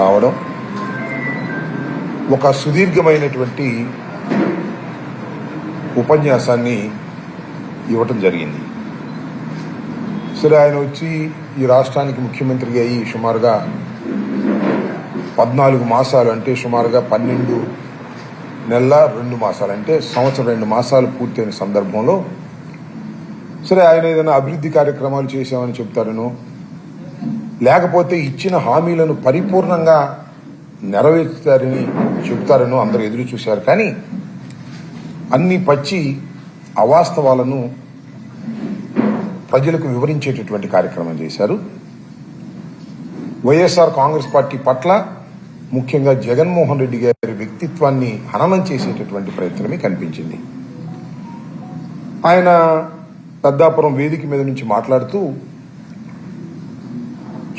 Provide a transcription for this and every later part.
రావడం ఒక సుదీర్ఘమైనటువంటి ఉపన్యాసాన్ని ఇవ్వటం జరిగింది. సరే ఆయన వచ్చి ఈ రాష్ట్రానికి ముఖ్యమంత్రి అయ్యి సుమారుగా పద్నాలుగు మాసాలు అంటే సుమారుగా పన్నెండు నెలల రెండు మాసాలు అంటే సంవత్సరం రెండు మాసాలు పూర్తయిన సందర్భంలో సరే ఆయన ఏదైనా అభివృద్ధి కార్యక్రమాలు చేశామని చెప్తారను లేకపోతే ఇచ్చిన హామీలను పరిపూర్ణంగా నెరవేర్చుతారని చెబుతారని అందరూ ఎదురు చూశారు. కానీ అన్ని పచ్చి అవాస్తవాలను ప్రజలకు వివరించేటటువంటి కార్యక్రమం చేశారు. వైఎస్ఆర్ కాంగ్రెస్ పార్టీ పట్ల ముఖ్యంగా జగన్మోహన్ రెడ్డి గారి వ్యక్తిత్వాన్ని హననం చేసేటటువంటి ప్రయత్నమే కనిపించింది. ఆయన పెద్దాపురం వేదిక మీద నుంచి మాట్లాడుతూ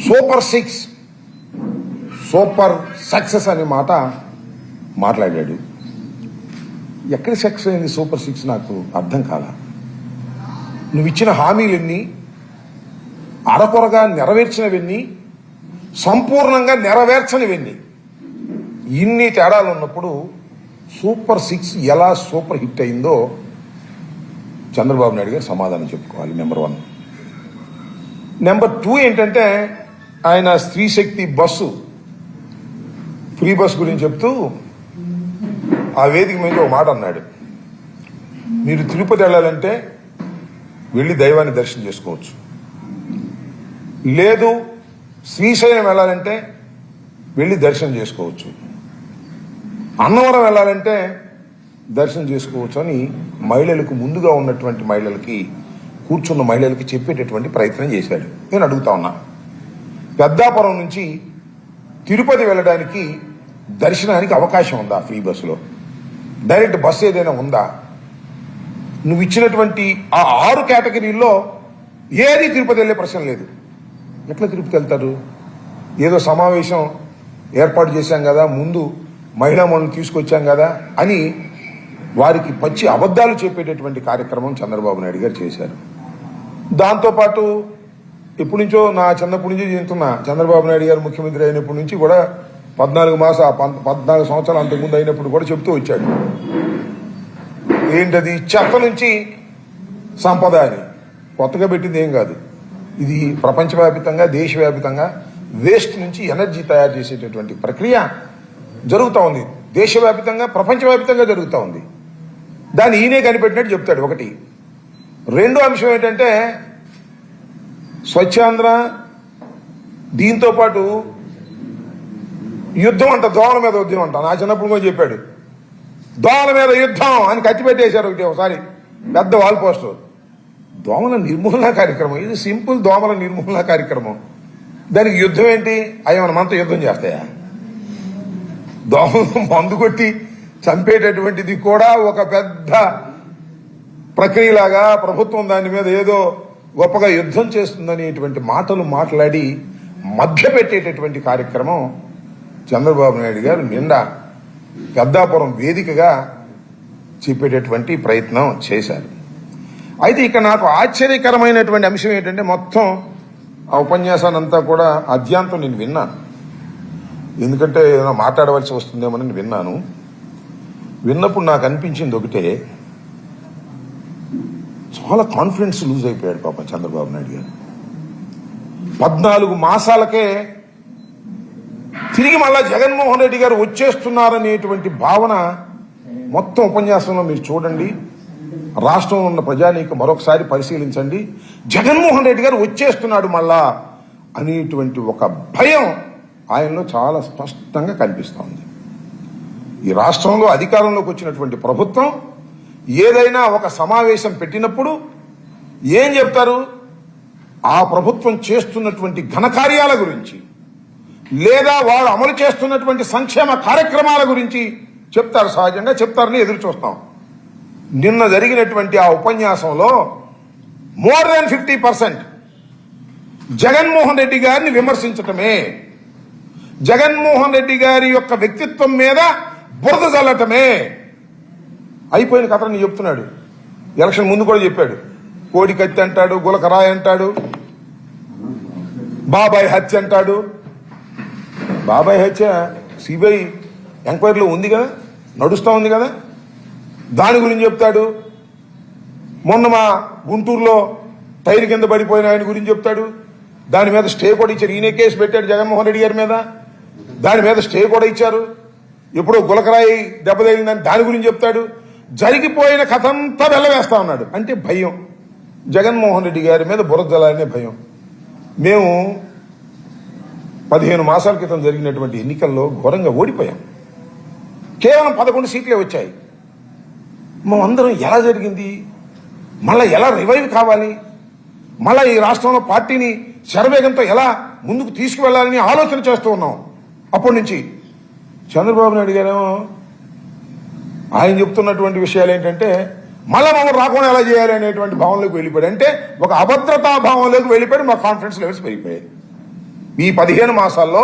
సూపర్ సిక్స్. సూపర్ సక్సెస్ అనే మాట మాట్లాడాడు. ఎక్కడ సక్సెస్ అయింది సూపర్ సిక్స్ నాకు అర్థం కాల. నువ్వు ఇచ్చిన హామీలన్నీ అరకొరగా నెరవేర్చినవన్నీ సంపూర్ణంగా నెరవేర్చనివన్నీ ఇన్ని తేడాలు ఉన్నప్పుడు సూపర్ సిక్స్ ఎలా సూపర్ హిట్ అయిందో చంద్రబాబు నాయుడు గారు సమాధానం చెప్పుకోవాలి నెంబర్ వన్. నెంబర్ టూ ఏంటంటే ఆయన స్త్రీ శక్తి బస్సు ఫ్రీ బస్ గురించి చెప్తూ ఆ వేదిక మీద ఒక మాట అన్నాడు. మీరు తిరుపతి వెళ్ళాలంటే వెళ్ళి దైవాన్ని దర్శనం చేసుకోవచ్చు. లేదు శ్రీశైలం వెళ్ళాలంటే వెళ్ళి దర్శనం చేసుకోవచ్చు. అన్నవరం వెళ్ళాలంటే దర్శనం చేసుకోవచ్చు అని మహిళలకు ముందుగా ఉన్నటువంటి మహిళలకి కూర్చున్న మహిళలకి చెప్పేటటువంటి ప్రయత్నం చేశాడు. నేను అడుగుతా ఉన్నా. పెద్దాపురం నుంచి తిరుపతి వెళ్ళడానికి దర్శనానికి అవకాశం ఉందా ఫ్రీ బస్సులో? డైరెక్ట్ బస్సు ఏదైనా ఉందా? నువ్వు ఇచ్చినటువంటి ఆ ఆరు కేటగిరీల్లో ఏది తిరుపతి వెళ్ళే ప్రశ్న లేదు. ఎట్లా తిరుపతి వెళ్తారు? ఏదో సమావేశం ఏర్పాటు చేశాం కదా ముందు మహిళా మనులు తీసుకొచ్చాం కదా అని వారికి పచ్చి అబద్ధాలు చెప్పేటటువంటి కార్యక్రమం చంద్రబాబు నాయుడు గారు చేశారు. దాంతోపాటు ఎప్పటి నుంచో నా చిన్నప్పటి నుంచి చెందుతున్నా చంద్రబాబు నాయుడు గారు ముఖ్యమంత్రి అయినప్పటి నుంచి కూడా పద్నాలుగు మాస పద్నాలుగు సంవత్సరాలు అంతకుముందు అయినప్పుడు కూడా చెప్తూ వచ్చాడు. ఏంటది? చెత్త నుంచి సంపద అని. కొత్తగా పెట్టింది ఏం కాదు. ఇది ప్రపంచవ్యాప్తంగా దేశవ్యాప్తంగా వేస్ట్ నుంచి ఎనర్జీ తయారు చేసేటటువంటి ప్రక్రియ జరుగుతూ ఉంది. దేశవ్యాప్తంగా ప్రపంచవ్యాప్తంగా జరుగుతూ ఉంది. దాన్ని ఈయనే కనిపెట్టినట్టు చెప్తాడు ఒకటి. రెండో అంశం ఏంటంటే స్వచ్ఛాంధ్ర దీంతో పాటు యుద్ధం అంట దోమల మీద ఉద్యమం అంట. నా చిన్నప్పుడు కూడా చెప్పాడు. దోమల మీద యుద్ధం అని కత్తి పెట్టేశారు ఒకటి ఒకసారి. పెద్ద వాల్ పోస్టర్ దోమల నిర్మూలన కార్యక్రమం. ఇది సింపుల్ దోమల నిర్మూలన కార్యక్రమం. దానికి యుద్ధం ఏంటి? అవి మన మనతో యుద్ధం చేస్తాయా? దోమలు మందు కొట్టి చంపేటటువంటిది కూడా ఒక పెద్ద ప్రక్రియలాగా ప్రభుత్వం దాని మీద ఏదో గొప్పగా యుద్ధం చేస్తుందనేటువంటి మాటలు మాట్లాడి మధ్య పెట్టేటటువంటి కార్యక్రమం చంద్రబాబు నాయుడు గారు నిండా పెద్దాపురం వేదికగా చెప్పేటటువంటి ప్రయత్నం చేశారు. అయితే ఇక నాకు ఆశ్చర్యకరమైనటువంటి అంశం ఏంటంటే మొత్తం ఆ ఉపన్యాసాన్ని అంతా కూడా అద్యాంతం నేను విన్నాను. ఎందుకంటే ఏదైనా మాట్లాడవలసి వస్తుందేమో నేను విన్నాను. విన్నప్పుడు నాకు అనిపించింది ఒకటే చాలా కాన్ఫిడెన్స్ లూజ్ అయిపోయాడు పాపం చంద్రబాబు నాయుడు గారు. పద్నాలుగు మాసాలకే తిరిగి మళ్ళా జగన్మోహన్ రెడ్డి గారు వచ్చేస్తున్నారనేటువంటి భావన మొత్తం ఉపన్యాసంలో మీరు చూడండి. రాష్ట్రంలో ఉన్న ప్రజానీక మరొకసారి పరిశీలించండి. జగన్మోహన్ రెడ్డి గారు వచ్చేస్తున్నాడు మళ్ళా అనేటువంటి ఒక భయం ఆయనలో చాలా స్పష్టంగా కనిపిస్తోంది. ఈ రాష్ట్రంలో అధికారంలోకి వచ్చినటువంటి ప్రభుత్వం ఏదైనా ఒక సమావేశం పెట్టినప్పుడు ఏం చెప్తారు? ఆ ప్రభుత్వం చేస్తున్నటువంటి ఘనకార్యాల గురించి లేదా వారు అమలు చేస్తున్నటువంటి సంక్షేమ కార్యక్రమాల గురించి చెప్తారు సహజంగా చెప్తారని ఎదురు చూస్తాం. నిన్న జరిగినటువంటి ఆ ఉపన్యాసంలో more than fifty percent Jaganmohan Reddy గారిని విమర్శించటమే జగన్మోహన్ రెడ్డి గారి యొక్క వ్యక్తిత్వం మీద బురద చల్లటమే అయిపోయిన కథని చెప్తున్నాడు. ఎలక్షన్ ముందు కూడా చెప్పాడు. కోడి కత్తి అంటాడు గులకరాయి అంటాడు బాబాయ్ హత్య అంటాడు. బాబాయ్ హత్య సిబిఐ ఎంక్వైరీలో ఉంది కదా? నడుస్తూ ఉంది కదా? దాని గురించి చెప్తాడు. మొన్న మా గుంటూరులో టైర్ కింద పడిపోయిన ఆయన గురించి చెప్తాడు. దాని మీద స్టే కూడా ఇచ్చారు. ఈయనే కేసు పెట్టాడు జగన్మోహన్ రెడ్డి గారి మీద. దాని మీద స్టే కూడా ఇచ్చారు. ఎప్పుడో గులకరాయి దెబ్బతగిలిందని దాని గురించి చెప్తాడు. జరిగిపోయిన కథ అంతా వెళ్ళవేస్తా ఉన్నాడు. అంటే భయం. జగన్మోహన్ రెడ్డి గారి మీద బురద భయం. మేము పదిహేను మాసాల క్రితం జరిగినటువంటి ఎన్నికల్లో ఘోరంగా ఓడిపోయాం. కేవలం పదకొండు సీట్లే వచ్చాయి. మేమందరం ఎలా జరిగింది? మళ్ళా ఎలా రివైవ్ కావాలి? మళ్ళా ఈ రాష్ట్రంలో పార్టీని శరవేగంతో ఎలా ముందుకు తీసుకువెళ్ళాలని ఆలోచన చేస్తూ ఉన్నాం. అప్పటి నుంచి చంద్రబాబు నాయుడు గారేమో ఆయన చెప్తున్నటువంటి విషయాలు ఏంటంటే మళ్ళీ మమ్మల్ని రాకుండా ఎలా చేయాలి అనేటువంటి భావంలోకి వెళ్ళిపోయాడు. అంటే ఒక అభద్రతా భావంలోకి వెళ్ళిపోయాడు మా కాన్ఫిడెన్స్ లెవెల్స్ పెరిగిపోయాయి. ఈ పదిహేను మాసాల్లో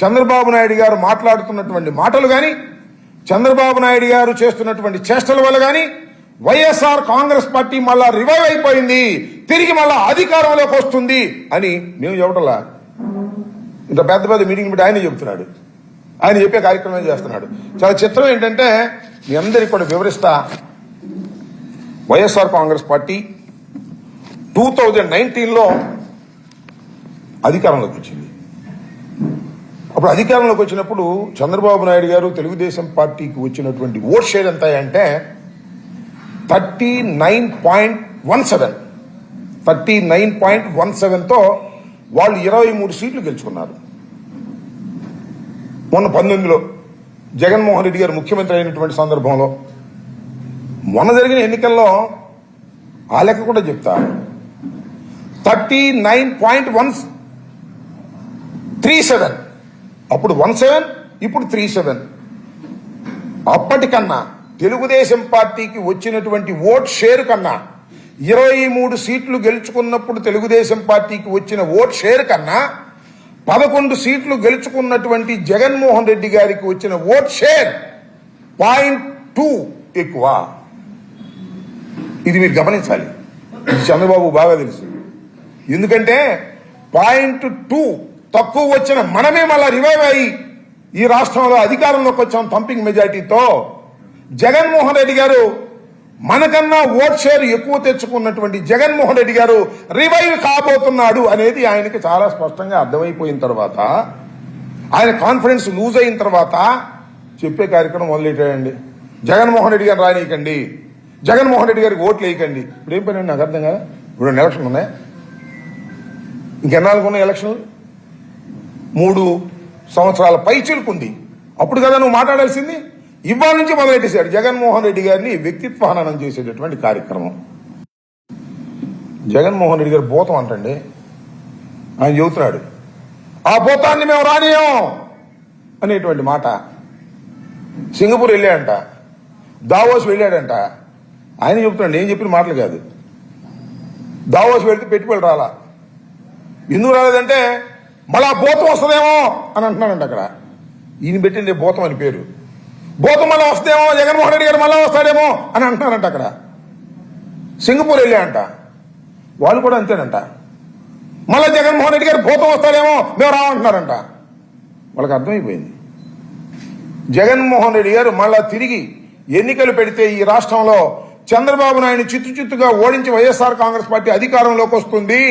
చంద్రబాబు నాయుడు గారు మాట్లాడుతున్నటువంటి మాటలు కానీ చంద్రబాబు నాయుడు గారు చేస్తున్నటువంటి చేష్టల వల్ల కానీ వైఎస్ఆర్ కాంగ్రెస్ పార్టీ మళ్ళా రివైవ్ అయిపోయింది. తిరిగి మళ్ళా అధికారంలోకి వస్తుంది అని మేము చెప్పటంలా. ఇంత పెద్ద పెద్ద మీటింగ్ పెట్టి ఆయన చెబుతున్నాడు ఆయన చెప్పే కార్యక్రమం చేస్తున్నాడు. చాలా చిత్రం ఏంటంటే మీ అందరికి కూడా వివరిస్తా. YSR Congress party two thousand నైన్టీన్లో అధికారంలోకి వచ్చింది. అప్పుడు అధికారంలోకి వచ్చినప్పుడు చంద్రబాబు నాయుడు గారు తెలుగుదేశం పార్టీకి వచ్చినటువంటి ఓట్ షేర్ ఎంత అంటే thirty nine point one seven. Thirty nine point one సెవెన్తో వాళ్ళు ఇరవై మూడు సీట్లు గెలుచుకున్నారు. మొన్న పంతొమ్మిదిలో జగన్మోహన్ రెడ్డి గారు ముఖ్యమంత్రి అయినటువంటి సందర్భంలో మొన్న జరిగిన ఎన్నికల్లో ఆ లెక్క కూడా చెప్తా. Thirty nine point one three seven. అప్పుడు వన్ సెవెన్ ఇప్పుడు త్రీ సెవెన్. అప్పటికన్నా తెలుగుదేశం పార్టీకి వచ్చినటువంటి ఓట్ షేర్ కన్నా ఇరవై మూడు సీట్లు గెలుచుకున్నప్పుడు తెలుగుదేశం పార్టీకి వచ్చిన ఓట్ షేర్ కన్నా పదకొండు సీట్లు గెలుచుకున్నటువంటి జగన్మోహన్ రెడ్డి గారికి వచ్చిన ఓట్ షేర్ పాయింట్ టూ ఎక్కువ. ఇది మీరు గమనించాలి. ఇది చంద్రబాబు బాగా తెలుసు. ఎందుకంటే పాయింట్ టూ తక్కువ వచ్చిన మనమే మళ్ళా రివైవ్ అయ్యి ఈ రాష్ట్రంలో అధికారంలోకి వచ్చాం థంపింగ్ మెజార్టీతో జగన్మోహన్ రెడ్డి గారు మనకన్నా ఓట్ షేర్ ఎక్కువ తెచ్చుకున్నటువంటి జగన్మోహన్ రెడ్డి గారు రివైవ్ కాబోతున్నాడు అనేది ఆయనకి చాలా స్పష్టంగా అర్థమైపోయిన తర్వాత ఆయన కాన్ఫిడెన్స్ లూజ్ అయిన తర్వాత చెప్పే కార్యక్రమం మొదలెట్టాడండి. జగన్మోహన్ రెడ్డి గారు రానియకండి. జగన్మోహన్ రెడ్డి గారికి ఓట్లు వేయకండి. ఇప్పుడు ఏం పని నాకు అర్థం కదా? ఇప్పుడు రెండు ఎలక్షన్లు ఉన్నాయి? ఇంకెన్నాళ్ళకు ఉన్నాయి ఎలక్షన్లు? మూడు సంవత్సరాల పై చిలుకుంది. అప్పుడు కదా నువ్వు మాట్లాడాల్సింది? ఇవాళ నుంచి మొదలెట్టేశాడు. జగన్మోహన్ రెడ్డి గారిని వ్యక్తిత్వ హననం చేసేటటువంటి కార్యక్రమం. జగన్మోహన్ రెడ్డి గారు భూతం అంటండి. ఆయన చెబుతున్నాడు ఆ భూతాన్ని మేము రానియం అనేటువంటి మాట. సింగపూర్ వెళ్ళాడంట దావోస్ వెళ్ళాడంట. ఆయన చెప్తున్నాడు నేను చెప్పిన మాటలు కాదు. దావోస్ వెళ్తే పెట్టుబడి రాలా. ఎందుకు రాలేదంటే మళ్ళా భూతం వస్తుందేమో అని అంటున్నాడంట అక్కడ. ఈయన పెట్టింది భూతం అని పేరు. భూతం మళ్ళీ వస్తుందేమో జగన్మోహన్ రెడ్డి గారు మళ్ళా వస్తాడేమో అని అంటున్నారంట అక్కడ. సింగపూర్ వెళ్ళాయంట. వాళ్ళు కూడా అంతేనంట. మళ్ళా జగన్మోహన్ రెడ్డి గారు భూతం వస్తాడేమో మేము రామంటున్నారంట వాళ్ళకి అర్థమైపోయింది. జగన్మోహన్ రెడ్డి గారు మళ్ళా తిరిగి ఎన్నికలు పెడితే ఈ రాష్ట్రంలో చంద్రబాబు నాయుడు చిత్తు చిత్తుగా ఓడించి వైఎస్ఆర్ కాంగ్రెస్ పార్టీ అధికారంలోకి వస్తుంది.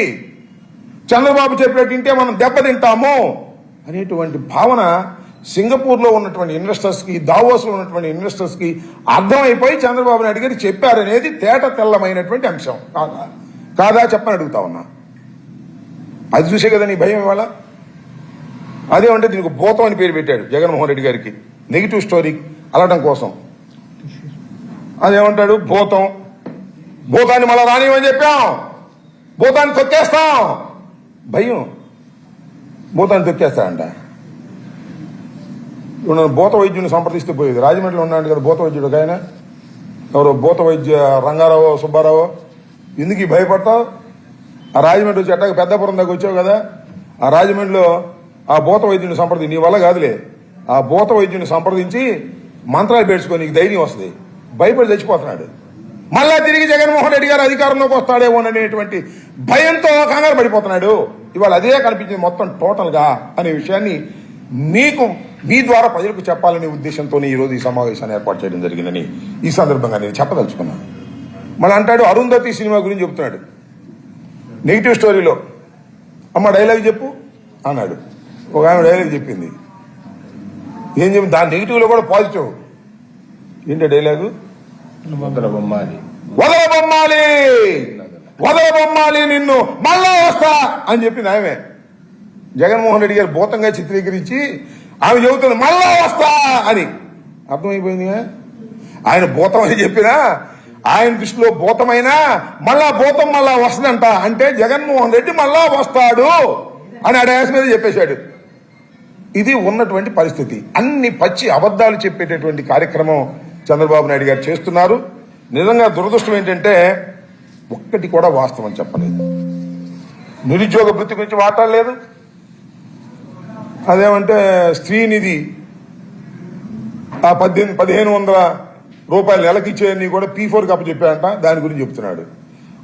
చంద్రబాబు చెప్పినట్టు మనం దెబ్బతింటాము అనేటువంటి భావన సింగపూర్లో ఉన్నటువంటి ఇన్వెస్టర్స్కి దావోస్లో ఉన్నటువంటి ఇన్వెస్టర్స్కి అర్థమైపోయి చంద్రబాబు నాయుడు గారు చెప్పారనేది తేట తెల్లమైనటువంటి అంశం. కాదా? కాదా చెప్పని అడుగుతా ఉన్నా. అది చూసే కదా నీ భయం ఇవాళ? అదేమంటే దీనికి భూతం అని పేరు పెట్టాడు జగన్మోహన్ రెడ్డి గారికి. నెగిటివ్ స్టోరీ అలటం కోసం. అదేమంటాడు? భూతం. భూతాన్ని మళ్ళా రానివని చెప్పాం. భూతాన్ని తొక్కేస్తాం. భయం. భూతాన్ని తొక్కేస్తాడంట భూత వైద్యుని సంప్రదిస్తే పోయేది. రాజమండ్రిలో ఉన్నాడు కదా భూత వైద్యుడు ఆయన. ఎవరు? భూత వైద్య రంగారావు సుబ్బారావు. ఎందుకు భయపడతావు? ఆ రాజమండ్రి వచ్చి అట్టాక పెద్దపురం దాకా వచ్చావు కదా. ఆ రాజమండ్రిలో ఆ భూత వైద్యుని సంప్రదించి నీ వల్ల కాదులే. ఆ భూత వైద్యుని సంప్రదించి మంత్రాలు పేర్చుకొని నీకు ధైర్యం వస్తుంది. భయపడి చచ్చిపోతున్నాడు. మళ్ళా తిరిగి జగన్మోహన్ రెడ్డి గారు అధికారంలోకి వస్తాడేమో అనేటువంటి భయంతో కంగారు పడిపోతున్నాడు. ఇవాళ అదే కనిపించింది మొత్తం టోటల్గా అనే విషయాన్ని మీకు మీ ద్వారా ప్రజలకు చెప్పాలనే ఉద్దేశంతోనే ఈరోజు ఈ సమావేశాన్ని ఏర్పాటు చేయడం జరిగిందని ఈ సందర్భంగా నేను చెప్పదలుచుకున్నాను. మళ్ళీ అంటాడు అరుంధతి సినిమా గురించి చెప్తున్నాడు. నెగిటివ్ స్టోరీలో అమ్మ డైలాగ్ చెప్పు అన్నాడు. ఒక ఆమె డైలాగ్ చెప్పింది. ఏం చెప్పి దాని నెగిటివ్లో కూడా పాజిటివ్. ఏంటి డైలాగు? బొమ్మాలి వదల బొమ్మాలి వదల బొమ్మాలి నిన్ను. మళ్ళా వస్తా. అని చెప్పింది ఆమె. జగన్మోహన్ రెడ్డి గారు భూతంగా చిత్రీకరించి ఆమె చెబుతుంది మళ్ళా వస్తా అని. అర్థమైపోయింది ఆయన భూతం అని చెప్పినా ఆయన దృష్టిలో భూతమైనా మళ్ళా భూతం మళ్ళా వస్తుందంట. అంటే జగన్మోహన్ రెడ్డి మళ్ళా వస్తాడు అని ఆ మీద చెప్పేశాడు. ఇది ఉన్నటువంటి పరిస్థితి. అన్ని పచ్చి అబద్ధాలు చెప్పేటటువంటి కార్యక్రమం చంద్రబాబు నాయుడు గారు చేస్తున్నారు. నిజంగా దురదృష్టం ఏంటంటే ఒక్కటి కూడా వాస్తవం చెప్పలేదు. నిరుద్యోగ వృత్తి గురించి మాట్లాడలేదు. అదేమంటే స్త్రీనిధి ఆ పద్దెనిమిది పదిహేను వందల రూపాయలు నెలకి ఇచ్చేయని కూడా పీ ఫోర్కి అప్పచెప్పాడంట దాని గురించి చెప్తున్నాడు.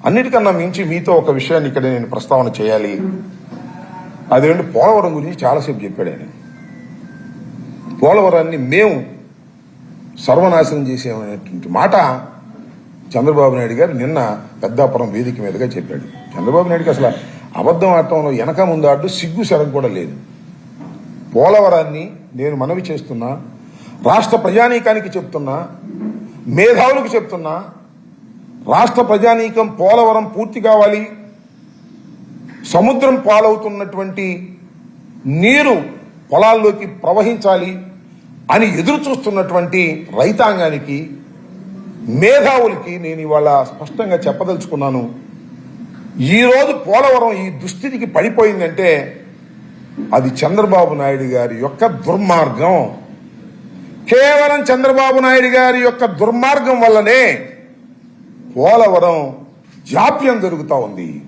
అన్నిటికన్నా మించి మీతో ఒక విషయాన్ని ఇక్కడ నేను ప్రస్తావన చేయాలి. అదేంటి పోలవరం గురించి చాలాసేపు చెప్పాడు ఆయన. పోలవరాన్ని మేము సర్వనాశనం చేసేమనేటువంటి మాట చంద్రబాబు నాయుడు గారు నిన్న పెద్దాపురం వేదిక మీదుగా చెప్పాడు. చంద్రబాబు నాయుడుకి అసలు అబద్ధం ఆడటంలో వెనక ముందు ఆడు సిగ్గు శరం కూడా లేదు. పోలవరాన్ని నేను మనవి చేస్తున్నా రాష్ట్ర ప్రజానీకానికి చెప్తున్నా మేధావులకు చెప్తున్నా రాష్ట్ర ప్రజానీకం పోలవరం పూర్తి కావాలి సముద్రం పాలవుతున్నటువంటి నీరు పొలాల్లోకి ప్రవహించాలి అని ఎదురు చూస్తున్నటువంటి రైతాంగానికి మేధావులకి నేను ఇవాళ స్పష్టంగా చెప్పదలుచుకున్నాను. ఈరోజు పోలవరం ఈ దుస్థితికి పడిపోయిందంటే అది చంద్రబాబు నాయుడు గారి యొక్క దుర్మార్గం. కేవలం చంద్రబాబు నాయుడు గారి యొక్క దుర్మార్గం వల్లనే పోలవరం జాప్యం జరుగుతూ ఉంది.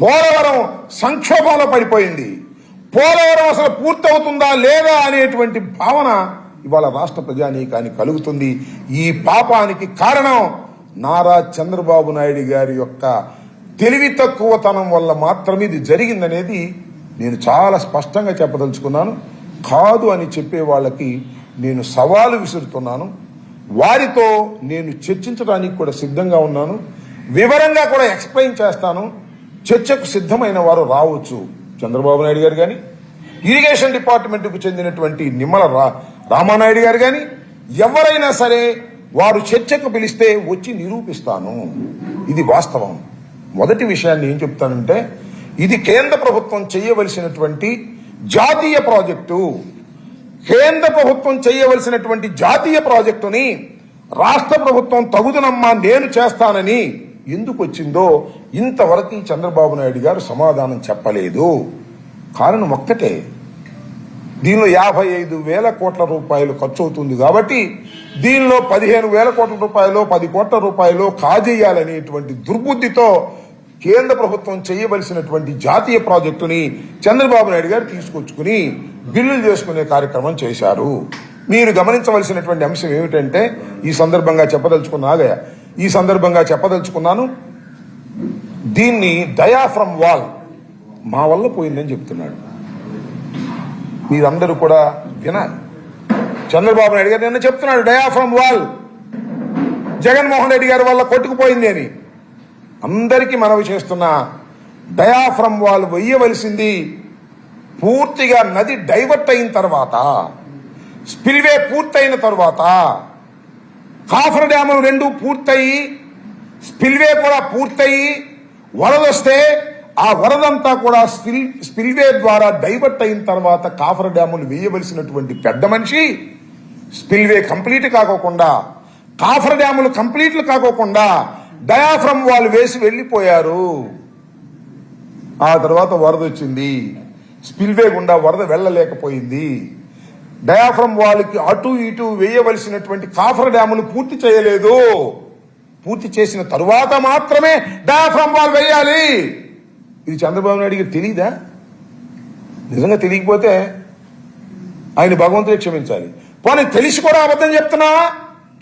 పోలవరం సంక్షోభంలో పడిపోయింది. పోలవరం అసలు పూర్తవుతుందా లేదా అనేటువంటి భావన ఇవాళ రాష్ట్ర ప్రజానీకానికి కలుగుతుంది. ఈ పాపానికి కారణం నారా చంద్రబాబు నాయుడు గారి యొక్క తెలివి తక్కువతనం వల్ల మాత్రమే ఇది జరిగిందనేది నేను చాలా స్పష్టంగా చెప్పదలుచుకున్నాను. కాదు అని చెప్పే వాళ్ళకి నేను సవాలు విసురుతున్నాను. వారితో నేను చర్చించడానికి కూడా సిద్ధంగా ఉన్నాను. వివరంగా కూడా ఎక్స్ప్లెయిన్ చేస్తాను. చర్చకు సిద్ధమైన వారు రావచ్చు. చంద్రబాబు నాయుడు గారు కానీ ఇరిగేషన్ డిపార్ట్మెంట్కు చెందినటువంటి నిమ్మల రా రామానాయుడు గారు కానీ ఎవరైనా సరే వారు చర్చకు పిలిస్తే వచ్చి నిరూపిస్తాను. ఇది వాస్తవం. మొదటి విషయాన్ని ఏం చెప్తానంటే ఇది కేంద్ర ప్రభుత్వం చేయవలసినటువంటి జాతీయ ప్రాజెక్టు. కేంద్ర ప్రభుత్వం చేయవలసినటువంటి జాతీయ ప్రాజెక్టుని రాష్ట్ర ప్రభుత్వం తగుదనమ్మా నేను చేస్తానని ఎందుకు వచ్చిందో ఇంతవరకు చంద్రబాబు నాయుడు గారు సమాధానం చెప్పలేదు. కారణం ఒక్కటే. దీనిలో యాభై ఐదు వేల కోట్ల రూపాయలు ఖర్చు అవుతుంది కాబట్టి దీనిలో పదిహేను వేల కోట్ల రూపాయలు పది కోట్ల రూపాయలు కాజేయాలనేటువంటి దుర్బుద్ధితో కేంద్ర ప్రభుత్వం చేయవలసినటువంటి జాతీయ ప్రాజెక్టుని చంద్రబాబు నాయుడు గారు తీసుకొచ్చుకుని బిల్లులు చేసుకునే కార్యక్రమం చేశారు. మీరు గమనించవలసినటువంటి అంశం ఏమిటంటే ఈ సందర్భంగా చెప్పదలుచుకున్నా ఆగయ ఈ సందర్భంగా చెప్పదలుచుకున్నాను దీన్ని డయాఫ్రమ్ వాల్ మా వల్ల పోయిందని చెప్తున్నాడు. మీరందరూ కూడా వినాలి. చంద్రబాబు నాయుడు గారు నిన్న చెప్తున్నాడు diaphragm wall. Jaganmohan Reddy గారి వల్ల కొట్టుకుపోయింది అని. అందరికీ మనవి చేస్తున్న డయాఫ్రమ్ వాళ్ళు వెయ్యవలసింది పూర్తిగా నది డైవర్ట్ అయిన తర్వాత స్పిల్వే పూర్తయిన తర్వాత కాఫర్ డ్యాములు రెండు పూర్తయి స్పిల్వే కూడా పూర్తయి వరదొస్తే ఆ వరదంతా కూడా స్పిల్ స్పిల్వే ద్వారా డైవర్ట్ అయిన తర్వాత కాఫర్ డ్యాములు వేయవలసినటువంటి పెద్ద మనిషి స్పిల్వే కంప్లీట్ కాకోకుండా కాఫర్ డ్యాములు కంప్లీట్లు కాకోకుండా డయాఫ్రమ్ వాళ్ళు వేసి వెళ్ళిపోయారు. ఆ తర్వాత వరద వచ్చింది. స్పిల్వే గుండా వరద వెళ్ళలేకపోయింది. డయాఫ్రమ్ వాళ్ళకి అటు ఇటు వేయవలసినటువంటి కాఫర్ డ్యాములు పూర్తి చేయలేదు. పూర్తి చేసిన తరువాత మాత్రమే డయాఫ్రమ్ వాళ్ళు వేయాలి. ఇది చంద్రబాబు నాయుడికి తెలియదా నిజంగా తెలియకపోతే ఆయన భగవంతుడే క్షమించాలి. పోనీ తెలిసి కూడా అబద్ధం చెప్తున్నా?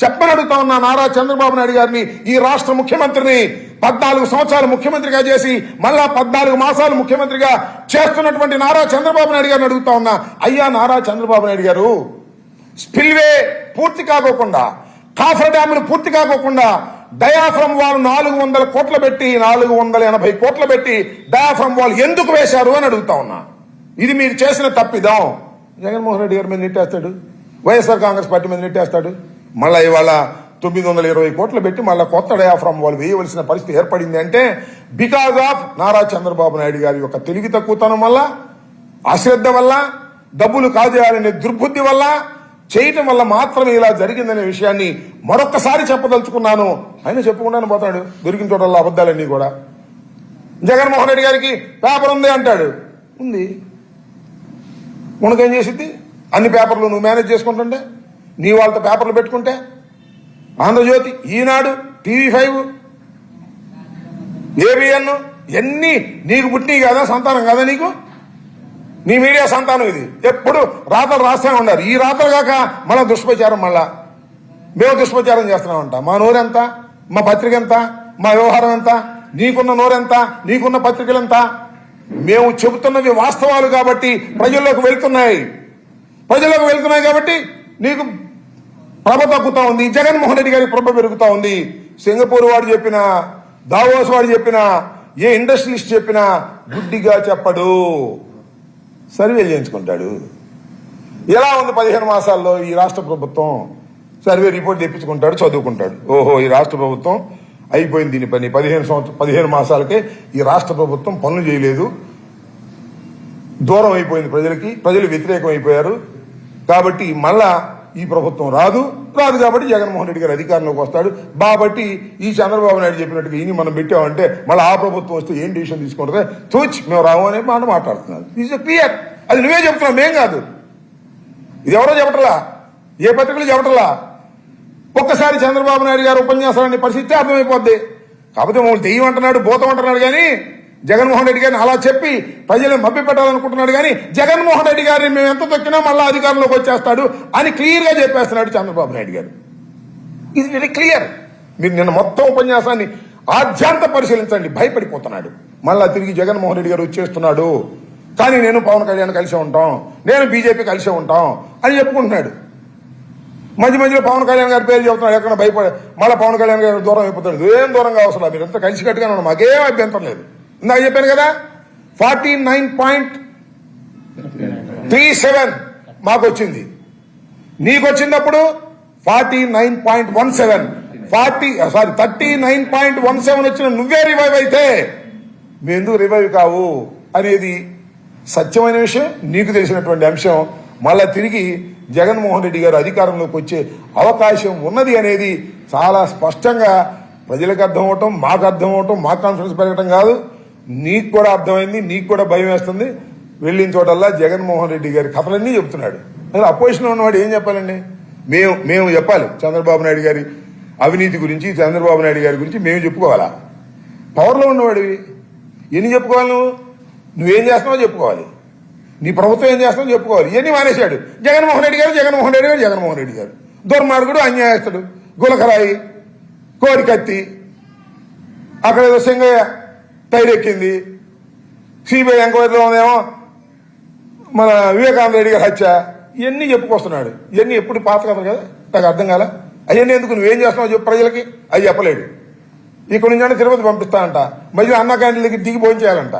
చెప్పని అడుగుతా ఉన్నా నారా చంద్రబాబు నాయుడు గారిని ఈ రాష్ట్ర ముఖ్యమంత్రిని పద్నాలుగు సంవత్సరాలు ముఖ్యమంత్రిగా చేసి మళ్ళా పద్నాలుగు మాసాలు ముఖ్యమంత్రిగా చేస్తున్నటువంటి నారా చంద్రబాబు నాయుడు గారిని అడుగుతా ఉన్నా అయ్యా నారా చంద్రబాబు నాయుడు గారు స్పిల్వే పూర్తి కాకోకుండా కాఫర్ డ్యాములు పూర్తి కాకోకుండా డయాఫ్రమ్ వాల్ నాలుగు వందల కోట్లు పెట్టి నాలుగు వందల ఎనభై కోట్లు పెట్టి డయాఫ్రమ్ వాల్ ఎందుకు వేశారు? అని అడుగుతా ఉన్నా. ఇది మీరు చేసిన తప్పిదం. జగన్మోహన్ రెడ్డి గారి మీద నెట్టేస్తాడు. వైఎస్ఆర్ కాంగ్రెస్ పార్టీ మీద నెట్టేస్తాడు. మళ్ళా ఇవాళ తొమ్మిది వందల ఇరవై కోట్లు పెట్టి మళ్ళా కొత్త డయాఫ్రామ్ వాళ్ళు వేయవలసిన పరిస్థితి ఏర్పడింది అంటే బికాజ్ ఆఫ్ నారా చంద్రబాబు నాయుడు గారి యొక్క తెలివి తక్కువతనం వల్ల అశ్రద్ధ వల్ల డబ్బులు కాజేయాలనే దుర్బుద్ధి వల్ల చేయటం వల్ల మాత్రమే ఇలా జరిగిందనే విషయాన్ని మరొక్కసారి చెప్పదలుచుకున్నాను. ఆయన చెప్పుకుంటాను పోతాడు. దొరికిన చోటల్లా అబద్ధాలన్నీ కూడా. జగన్మోహన్ రెడ్డి గారికి పేపర్ ఉంది అంటాడు. ఉంది. ఉనకేం చేసిద్ది? అన్ని పేపర్లు నువ్వు మేనేజ్ చేసుకుంటుంటే? నీ వాళ్ళతో పేపర్లు పెట్టుకుంటే? Andhra Jyothi Eenadu TV five ABN ఎన్ని నీకు పుట్టినవి కాదా సంతానం కాదా నీకు? నీ మీడియా సంతానం ఇది. ఎప్పుడు రాతలు రాస్తూనే ఉన్నారు. ఈ రాతలు కాక మళ్ళా దుష్ప్రచారం మళ్ళా. మేము దుష్ప్రచారం చేస్తున్నామంట. మా నోరెంత? మా పత్రిక ఎంత మా వ్యవహారం ఎంత? నీకున్న నోరెంత? నీకున్న పత్రికలు ఎంత? మేము చెబుతున్నవి వాస్తవాలు కాబట్టి ప్రజల్లోకి వెళ్తున్నాయి. ప్రజల్లోకి వెళ్తున్నాయి కాబట్టి నీకు ప్రభ తగ్గుతా ఉంది. జగన్మోహన్ రెడ్డి గారి ప్రభ పెరుగుతా ఉంది. సింగపూర్ వాడు చెప్పిన దావోస్ వాడు చెప్పిన ఏ ఇండస్ట్రియలిస్ట్ చెప్పినా గుడ్డిగా చెప్పడు. సర్వేలు చేయించుకుంటాడు. ఎలా ఉంది పదిహేను మాసాల్లో ఈ రాష్ట్ర ప్రభుత్వం? సర్వే రిపోర్ట్ తెప్పించుకుంటాడు చదువుకుంటాడు. ఓహో ఈ రాష్ట్ర ప్రభుత్వం అయిపోయింది దీని పని. పదిహేను సంవత్సరం పదిహేను మాసాలకే ఈ రాష్ట్ర ప్రభుత్వం పనులు చేయలేదు. దూరం అయిపోయింది ప్రజలకి. ప్రజలు వ్యతిరేకం అయిపోయారు. కాబట్టి మళ్ళా ఈ ప్రభుత్వం రాదు. రాదు కాబట్టి జగన్మోహన్ రెడ్డి గారు అధికారంలోకి వస్తాడు. కాబట్టి ఈ చంద్రబాబు నాయుడు చెప్పినట్టుగా ఈయన మనం పెట్టామంటే మళ్ళీ ఆ ప్రభుత్వం వస్తే ఏం డిసిషన్ తీసుకుంటుంది తూచి మేము రాము అనే మాట మాట్లాడుతున్నాను ఈజ్ క్లియర్ అది నువ్వే చెప్తున్నావు మేం కాదు. ఇది ఎవరో చెప్పటలా? ఏ పత్రికలు చెప్పటలా? ఒక్కసారి చంద్రబాబు నాయుడు గారు ఉపన్యాసాన్ని పరిస్థితి అర్థమైపోద్ది. కాకపోతే మమ్మల్ని దెయ్యం అంటున్నాడు భూతం అంటున్నాడు కానీ జగన్మోహన్ రెడ్డి గారిని అలా చెప్పి ప్రజలను మభ్యపెట్టాలనుకుంటున్నాడు కానీ జగన్మోహన్ రెడ్డి గారిని మేము ఎంత తొక్కినా మళ్ళీ అధికారంలోకి వచ్చేస్తాడు అని క్లియర్గా చెప్పేస్తున్నాడు చంద్రబాబు నాయుడు గారు. ఇది వెరీ క్లియర్ మీరు నిన్న మొత్తం ఉపన్యాసాన్ని ఆద్యాంత పరిశీలించండి. భయపడిపోతున్నాడు. మళ్ళా తిరిగి జగన్మోహన్ రెడ్డి గారు వచ్చేస్తున్నాడు. కానీ నేను పవన్ కళ్యాణ్ కలిసే ఉంటాం. నేను బీజేపీ కలిసే ఉంటాం అని చెప్పుకుంటున్నాడు. మధ్య మధ్యలో పవన్ కళ్యాణ్ గారి పేరు చెబుతున్నాడు ఎక్కడ భయపడే మళ్ళీ పవన్ కళ్యాణ్ గారు దూరం అయిపోతాడు. ఏం దూరంగా అవసరం మీరు ఎంత కలిసి కట్టుగా ఉన్నాడు మాకేం అభ్యంతరం లేదు. ఇందాక చెప్పాను కదా forty nine point three seven మాకు వచ్చింది నీకు వచ్చినప్పుడు forty nine point one seven forty sorry thirty nine point one seven వచ్చిన నువ్వే రివైవ్ అయితే మేము ఎందుకు రివైవ్ కావు అనేది సత్యమైన విషయం నీకు తెలిసినటువంటి అంశం. మళ్ళా తిరిగి జగన్మోహన్ రెడ్డి గారు అధికారంలోకి వచ్చే అవకాశం ఉన్నది అనేది చాలా స్పష్టంగా ప్రజలకు అర్థం అవటం మాకు అర్థం అవటం మాకు కాన్ఫిడెన్స్ పెరగటం కాదు. నీకు కూడా అర్థమైంది నీకు కూడా భయం వేస్తుంది. వెళ్ళిన చోటల్లా జగన్మోహన్ రెడ్డి గారి కథలన్నీ చెప్తున్నాడు అసలు అపోజిషన్ ఉన్నవాడు ఏం చెప్పాలండి? మేము మేము చెప్పాలి. చంద్రబాబు నాయుడు గారి అవినీతి గురించి చంద్రబాబు నాయుడు గారి గురించి మేము చెప్పుకోవాలా? పవర్లో ఉన్నవాడివి ఎన్ని చెప్పుకోవాలి నువ్వు? నువ్వేం చేస్తున్నావో చెప్పుకోవాలి. నీ ప్రభుత్వం ఏం చేస్తున్నావు చెప్పుకోవాలి. ఇవన్నీ మానేశాడు. జగన్మోహన్ రెడ్డి గారు జగన్మోహన్ రెడ్డి గారు జగన్మోహన్ రెడ్డి గారు. దుర్మార్గుడు అన్యాయస్తుడు గులకరాయి కోరికత్తి అక్కడ ఏదో సింగయ్య టైర్ ఎక్కింది సిబిఐ ఎంక్వైరీలో ఉందేమో? మన వివేకానంద రెడ్డి గారి హత్య. ఇవన్నీ చెప్పుకొస్తున్నాడు. ఇవన్నీ ఎప్పుడు పాత కథలు కదా? నాకు అర్థం కాల? అవన్నీ ఎందుకు? నువ్వేం చేస్తున్నావు చెప్పు ప్రజలకి? అవి చెప్పలేడు. ఇక్కడ నుంచి అంటే తిరుపతి పంపిస్తానంట. మధ్యలో అన్న క్యాంటీన్లకి దిగి భోంచేయాలంట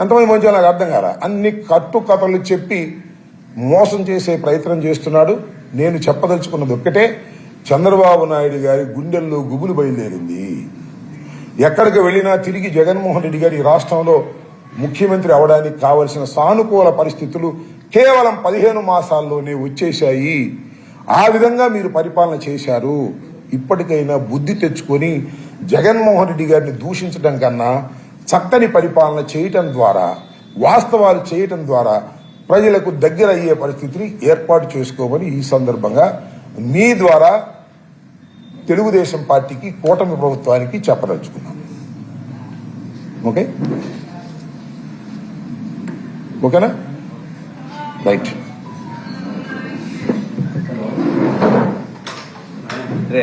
ఎంతమంది భోంచేయాలి నాకు అర్థం కాల? అన్ని కట్టు కథలు చెప్పి మోసం చేసే ప్రయత్నం చేస్తున్నాడు. నేను చెప్పదలుచుకున్నది ఒక్కటే. చంద్రబాబు నాయుడు గారి గుండెల్లో గుబులు బయలుదేరింది. ఎక్కడికి వెళ్ళినా తిరిగి జగన్మోహన్ రెడ్డి గారి రాష్ట్రంలో ముఖ్యమంత్రి అవడానికి కావలసిన సానుకూల పరిస్థితులు కేవలం పదిహేను మాసాల్లోనే వచ్చేశాయి. ఆ విధంగా మీరు పరిపాలన చేశారు. ఇప్పటికైనా బుద్ధి తెచ్చుకొని జగన్మోహన్ రెడ్డి గారిని దూషించడం కన్నా చక్కని పరిపాలన చేయటం ద్వారా వాస్తవాలు చేయటం ద్వారా ప్రజలకు దగ్గర అయ్యే పరిస్థితిని ఏర్పాటు చేసుకోమని ఈ సందర్భంగా మీ ద్వారా తెలుగుదేశం పార్టీకి కూటమి ప్రభుత్వానికి చెప్పదలుచుకున్నాను ఓకే? ఓకేనా? రైట్. రే.